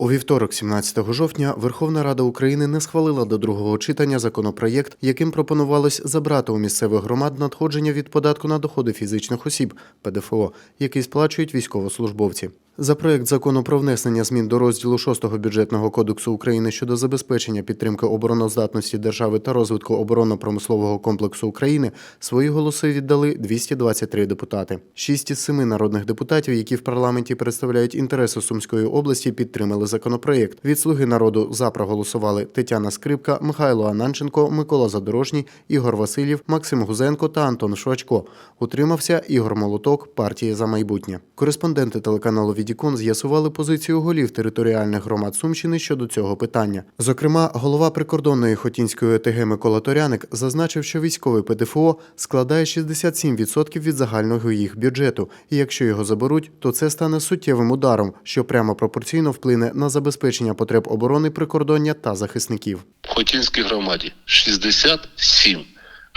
У вівторок, 17 жовтня, Верховна Рада України не схвалила до другого читання законопроєкт, яким пропонувалось забрати у місцевих громад надходження від податку на доходи фізичних осіб ПДФО, який сплачують військовослужбовці. За проект закону про внесення змін до розділу 6 бюджетного кодексу України щодо забезпечення підтримки обороноздатності держави та розвитку оборонно-промислового комплексу України свої голоси віддали 223 депутати. Шість із семи народних депутатів, які в парламенті представляють інтереси Сумської області, підтримали законопроєкт. Від слуги народу за проголосували Тетяна Скрипка, Михайло Ананченко, Микола Задорожній, Ігор Васильєв, Максим Гузенко та Антон Швачко. Утримався Ігор Молоток, партія за майбутнє. Кореспонденти телеканалу Відікон з'ясували позицію голів територіальних громад Сумщини щодо цього питання. Зокрема, голова прикордонної Хотінської ОТГ Микола Торяник зазначив, що військовий ПДФО складає 67% від загального їх бюджету, і якщо його заберуть, то це стане суттєвим ударом, що прямо пропорційно вплине на забезпечення потреб оборони прикордоння та захисників. Хотінській громаді 67.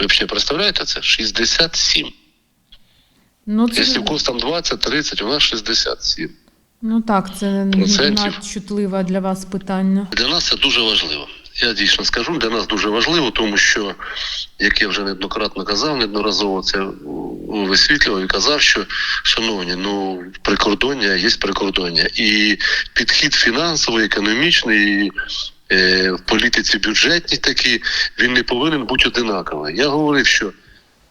Ви взагалі представляєте це? 67. Ну, це, Якщо в когось там 20, 30, у нас 67. Ну так, це надчутливе для вас питання. Для нас це дуже важливо. Я дійсно скажу, для нас дуже важливо, тому що, як я вже неоднократно казав, неодноразово це висвітлював і казав, що шановні, ну прикордоння є прикордоння, і підхід фінансовий, економічний. е, В політиці бюджетній такі він не повинен бути одинаковий. Я говорив, що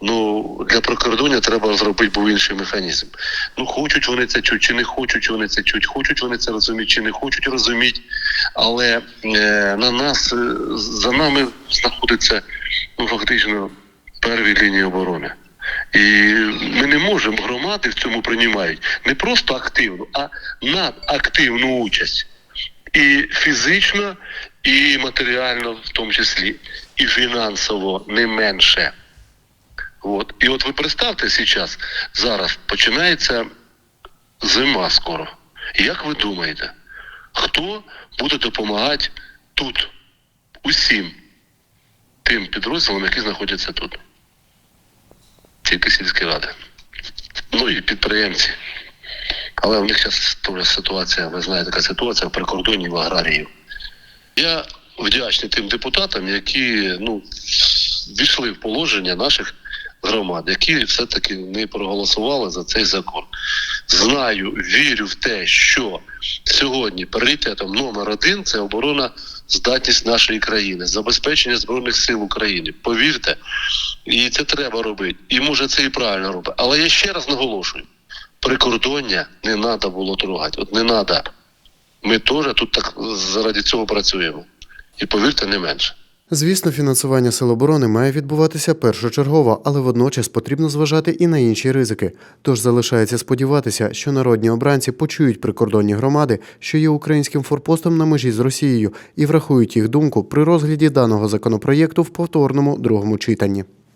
ну для прикордоння треба зробити був інший механізм. Ну хочуть вони це чуть, чи не хочуть вони це чуть, хочуть вони це розуміти, чи не хочуть розуміти. Але е, на нас е, за нами знаходиться ну фактично перві лінії оборони. І ми не можемо громади в цьому приймають не просто активну, а надактивну участь. І фізично, і матеріально, в тому числі, і фінансово не менше. От. І от ви представте зараз, зараз починається зима скоро. Як ви думаєте, хто буде допомагати тут усім тим підрозділам, які знаходяться тут? Тільки сільські ради. Ну і підприємці. Але в них зараз ситуація, ви знаєте, така ситуація в прикордонні в аграріїв. Я вдячний тим депутатам, які ну, війшли в положення наших громад, які все-таки не проголосували за цей закон. Знаю, вірю в те, що сьогодні пріоритетом номер один це оборона здатність нашої країни, забезпечення збройних сил України. Повірте, і це треба робити. І може це і правильно робити. Але я ще раз наголошую: прикордоння не треба було трогати. От не треба. Ми теж тут так заради цього працюємо. І повірте, не менше. Звісно, фінансування сил оборони має відбуватися першочергово, але водночас потрібно зважати і на інші ризики. Тож залишається сподіватися, що народні обранці почують прикордонні громади, що є українським форпостом на межі з Росією, і врахують їх думку при розгляді даного законопроєкту в повторному другому читанні.